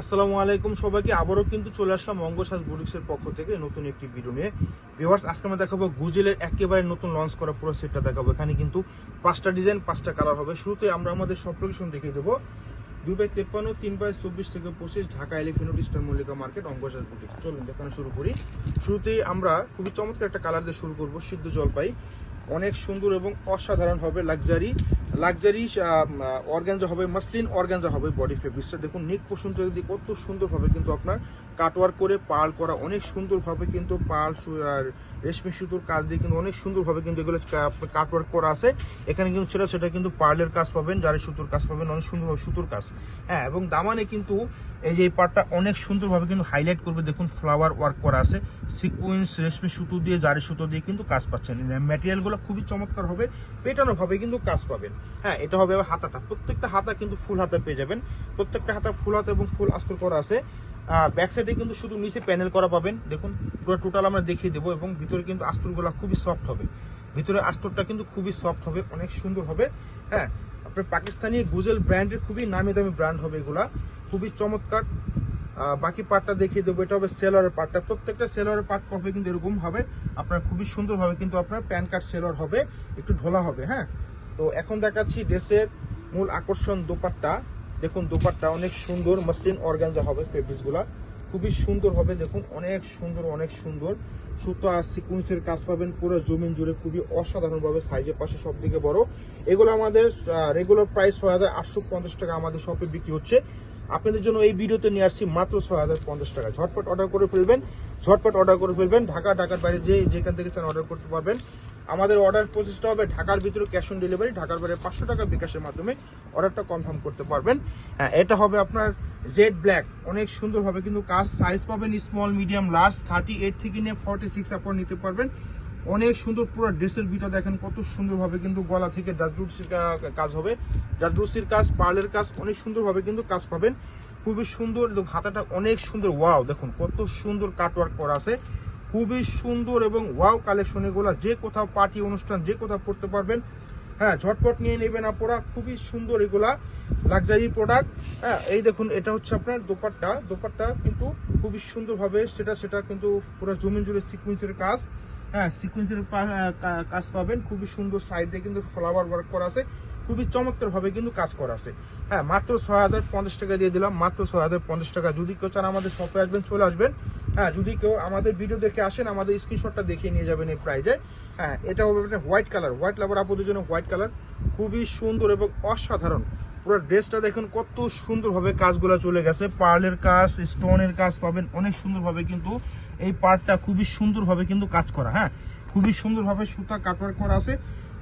আসসালামু আলাইকুম সবাইকে। আবারও কিন্তু চলে আসলাম অঙ্গসাজ বুটিক্সের পক্ষ থেকে নতুন একটি ভিডিও নিয়ে। ভিউয়ার্স, আজকে আমরা দেখাবো গুজেলের একেবারে নতুন লঞ্চ করা পুরো সেটটা দেখাবো। এখানে কিন্তু পাঁচটা ডিজাইন পাঁচটা কালার হবে। শুরুতে আমরা আমাদের সব লোকেশন দেখিয়ে দেবো। দুই বাই তেপ্পান্ন, তিন বাই চব্বিশ থেকে পঁচিশ, Dhaka elephant star Mallika market Angoshaj boutiques চলুন দেখানো শুরু করি। শুরুতেই আমরা খুবই চমৎকার একটা কালার দিয়ে শুরু করব, সিদ্ধ জলপাই। অনেক সুন্দর এবং অসাধারণ হবে লাক্সারি। লাক্সারি অর্গানজা হবে, মাসলিন অর্গানজা হবে বডি ফেব্রিক্সটা। দেখুন, নিক পোষণ যদি কত সুন্দরভাবে কিন্তু আপনার কাটওয়ার্ক করে পাল করা অনেক সুন্দরভাবে কিন্তু পাল রেশমি সুতোর কাজ দিয়ে কিন্তু অনেক সুন্দরভাবে কিন্তু এগুলো কাটওয়ার্ক করা আছে। এখানে কিন্তু সেটা সেটা কিন্তু পার্লের কাজ পাবেন জারি সুতোর কাজ পাবেন, অনেক সুন্দরভাবে সুতোর কাজ। হ্যাঁ এবং দামানে কিন্তু এই যে পার্টটা অনেক সুন্দরভাবে কিন্তু হাইলাইট করবে। দেখুন ফ্লাওয়ার ওয়ার্ক করা আছে। সিকুয়েন্স রেশমি সুতো দিয়ে জারি সুতো দিয়ে কিন্তু কাজ পাচ্ছেন। ম্যাটেরিয়ালগুলো খুবই চমৎকার হবে, পেটানো ভাবে কিন্তু কাজ পাবেন। হ্যাঁ এটা হবে হাতাটা। প্রত্যেকটা হাতা কিন্তু ফুল হাতা পেয়ে যাবেন। প্রত্যেকটা হাতা ফুল হাতা এবং ফুল আস্তর করা আছে। ব্যাক সাইডে কিন্তু শুধু নিচে প্যানেল করা পাবেন। দেখুন, পুরো টোটাল আমরা দেখিয়ে দেবো এবং ভিতরে কিন্তু আস্তরগুলো খুবই সফট হবে। ভিতরে আস্তরটা কিন্তু খুবই সফট হবে, অনেক সুন্দর হবে। হ্যাঁ আপনার পাকিস্তানি গুজেল ব্র্যান্ডের খুবই নামি দামি ব্র্যান্ড হবে এগুলা। খুবই চমৎকার। বাকি পার্টটা দেখিয়ে দেবো। এটা হবে সেলরের পার্টটা প্রত্যেকটা সেলরের পার্ট হবে কিন্তু এরকম হবে। আপনার খুবই সুন্দরভাবে কিন্তু আপনার প্যান কার্ড সেলর হবে। একটু ঢোলা হবে হ্যাঁ? তো এখন দেখাচ্ছি ড্রেসের মূল আকর্ষণ দোপাট্টা। দেখুন, দোপাট্টা অনেক সুন্দর। মসলিন অর্গানজা হবে ফেব্রিক্সগুলা খুবই সুন্দর হবে। দেখুন, অনেক সুন্দর অনেক সুন্দর। সুতো আর সিকুয়েন্সের কাজ পাবেন পুরো জমিন জুড়ে। খুবই অসাধারণভাবে সাইজের পাশে সব দিকে বড়। এগুলো আমাদের রেগুলার প্রাইস ছয় হাজার আটশো পঞ্চাশ টাকা আমাদের শপে বিক্রি হচ্ছে। আপনাদের জন্য এই ভিডিওতে নিয়ে আসছি মাত্র ছয় হাজার পঞ্চাশ টাকা। ঝটপট অর্ডার করে ফেলবেন, ঝটপট অর্ডার করে ফেলবেন। ঢাকা, ঢাকার বাইরে যে যেখান থেকে চান অর্ডার করতে পারবেন। আমাদের অর্ডার প্রসেসটা হবে ঢাকার ভিতরে ক্যাশ অন ডেলিভারি ঢাকার বাইরে পাঁচশো টাকা বিকাশের মাধ্যমে অর্ডারটা কনফার্ম করতে পারবেন। হ্যাঁ এটা হবে আপনার জেড ব্ল্যাক অনেক সুন্দরভাবে কিন্তু কাজ সাইজ পাবেন small medium large thirty eight থেকে নিয়ে ফর্টি সিক্স আপনার নিতে পারবেন। অনেক সুন্দর পুরো ড্রেসের ভিতর দেখেন কত সুন্দরভাবে কিন্তু গলা থেকে ডাজরুসির কাজ হবে। ডাজরুসির কাজ, পার্লের কাজ অনেক সুন্দরভাবে কিন্তু কাজ পাবেন। খুবই সুন্দর এবং হাতাটা অনেক সুন্দর। ওয়াও, দেখুন কত সুন্দর কাটওয়ার্ক করা আছে। খুবই সুন্দর এবং ওয়াও কালেকশন এগুলো যে কোথাও পার্টি অনুষ্ঠান, যে কোথাও পড়তে পারবেন। হ্যাঁ ঝটপট নিয়ে নেবেন আপনারা খুবই সুন্দর এগুলা লাক্সারি প্রোডাক্ট হ্যাঁ এই দেখুন, এটা হচ্ছে আপনার দোপাট্টা। দোপাট্টা কিন্তু খুবই সুন্দরভাবে সেটা সেটা কিন্তু পুরো জমিন জুড়ে সিকুয়েন্সের কাজ। হ্যাঁ সিকুয়েন্সের কাজ পাবেন। খুবই সুন্দর সাইডে কিন্তু ফ্লাওয়ার ওয়ার্ক করা আছে। খুবই চমৎকার ভাবে কিন্তু কাজ করা আছে। হ্যাঁ মাত্র ছয় হাজার পঞ্চাশ টাকা দিয়ে দিলাম, মাত্র ছয় হাজার পঞ্চাশ টাকা। যদি কেউ চান আমাদের শপে আসবেন, চলে আসবেন। হ্যাঁ যদি কেউ আমাদের ভিডিও দেখে আসেন, আমাদের স্ক্রিনশটটা দেখিয়ে নিয়ে যাবেন এই প্রাইজে হ্যাঁ এটা হবে হোয়াইট কালার হোয়াইট লাভার আপুদের জন্য হোয়াইট কালার খুবই সুন্দর এবং অসাধারণ। পুরো ড্রেসটা দেখুন কত সুন্দরভাবে কাজগুলো চলে গেছে। পার্লের কাজ স্টোনের কাজ পাবেন অনেক সুন্দরভাবে কিন্তু এই পার্টটা খুবই সুন্দরভাবে কিন্তু কাজ করা হ্যাঁ? খুবই সুন্দরভাবে সুতা কাটওয়ার্ক করা আছে।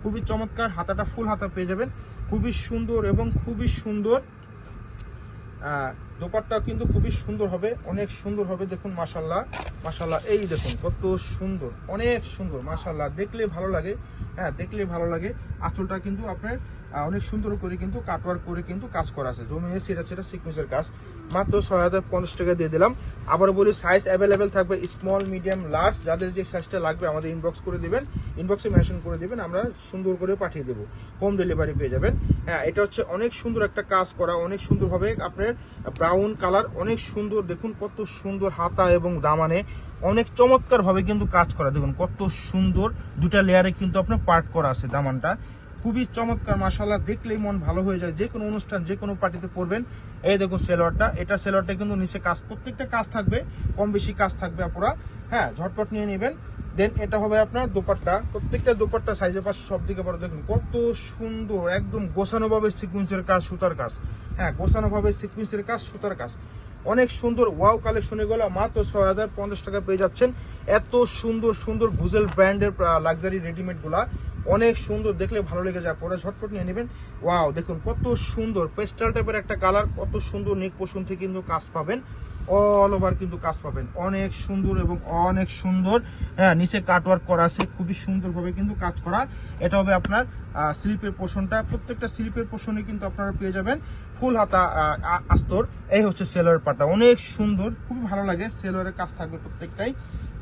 খুবই চমৎকার হাতাটা ফুল হাতা পেয়ে যাবেন। খুবই সুন্দর এবং খুবই সুন্দর আহ, দোপাট্টা কিন্তু খুবই সুন্দর হবে অনেক সুন্দর হবে দেখুন মাসাল্লাহ মাসাল্লাহ এই দেখুন কত সুন্দর অনেক সুন্দর মাসাল্লাহ দেখলে ভালো লাগে হ্যাঁ দেখলে ভালো লাগে। আঁচলটা কিন্তু আপনার অনেক সুন্দর করে কিন্তু কাটওয়ার্ক করে কিন্তু কাজ করা আছে। জমিয়ে সেটা সেটা সিকুয়েন্সের কাজ। মাত্র ছয় হাজার পঞ্চাশ টাকা দিয়ে দিলাম। আবার বলি সাইজ অ্যাভেলেবেল থাকবে স্মল মিডিয়াম লার্জ যাদের যে সাইজটা লাগবে আমাদের ইনবক্স করে দিবেন। ইনবক্সে মেনশন করে দেবেন, আমরা সুন্দর করে পাঠিয়ে দেবো। হোম ডেলিভারি পেয়ে যাবেন। হ্যাঁ এটা হচ্ছে অনেক সুন্দর একটা কাজ করা, অনেক সুন্দরভাবে আপনার ব্রাউন কালার অনেক সুন্দর। দেখুন কত সুন্দর হাতা এবং দামানে অনেক চমৎকার ভাবে কিন্তু কাজ করা। দেখুন কত সুন্দর দুটা লেয়ারে কিন্তু আপনার পার্ট করা আছে দামানটা। খুবই চমৎকার মাসাল্লাহ দেখলেই মন ভালো হয়ে যায়। যে কোনো অনুষ্ঠান, যে কোনো পার্টিতে পড়বেন। এই দেখুন সেলোয়ারটা, এটা সেলোয়ারটা কিন্তু নিচে কাজ, প্রত্যেকটা কাজ থাকবে, কম বেশি কাজ থাকবে আপনারা হ্যাঁ ঝটপট নিয়ে নেবেন। দেন এটা হবে আপনার দোপাট্টা, প্রত্যেকটা দোপাট্টা সাইজের পাশে সব দিকে বড়, দেখুন, কত সুন্দর, একদম গোছানো ভাবে সিকুয়েন্সের কাজ, সুতার কাজ। হ্যাঁ গোছানো ভাবে সিকুয়েন্সের কাজ, সুতার কাজ। অনেক সুন্দর ওয়াও কালেকশন এগুলো, মাত্র ছয় হাজার পঞ্চাশ টাকা পেয়ে যাচ্ছেন। এত সুন্দর সুন্দর গুজেল ব্র্যান্ডের লাক্সারি রেডিমেডগুলা অনেক সুন্দর, দেখলে ভালো লেগে যায়। পরে ঝটপট নিয়ে নেবেন। ওয়াও, দেখুন কত সুন্দর পেস্টাল টাইপের একটা কালার কত সুন্দর নেক পোষণ থেকে কিন্তু কাজ পাবেন। অল ওভার কিন্তু কাজ পাবেন। অনেক সুন্দর এবং অনেক সুন্দর হ্যাঁ নিচে কাটওয়ার্ক করা আছে, খুবই সুন্দরভাবে কিন্তু কাজ করা। এটা হবে আপনার স্লিপের পোষণটা। প্রত্যেকটা স্লিপের পোষণে কিন্তু আপনারা পেয়ে যাবেন ফুল হাতা আস্তর। এই হচ্ছে সেলোয়ার পাটা অনেক সুন্দর, খুবই ভালো লাগে। সেলোয়ারের কাজ থাকবে প্রত্যেকটাই।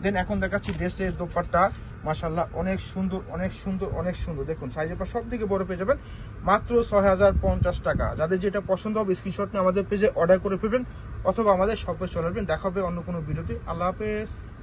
দেন এখন দেখাচ্ছি ড্রেসের দোপারটা মাসাল্লাহ অনেক সুন্দর অনেক সুন্দর অনেক সুন্দর। দেখুন সাইজের পর সব বড় পেয়ে যাবেন। মাত্র ছয় হাজার পঞ্চাশ টাকা। যাদের যেটা পছন্দ হবে স্ক্রিনশট নিয়ে আমাদের পেজে অর্ডার করে ফেলবেন। অথবা আমাদের সব চলে আসবেন দেখাবে অন্য কোনো ভিডিওতে আল্লাহ হাফেজ।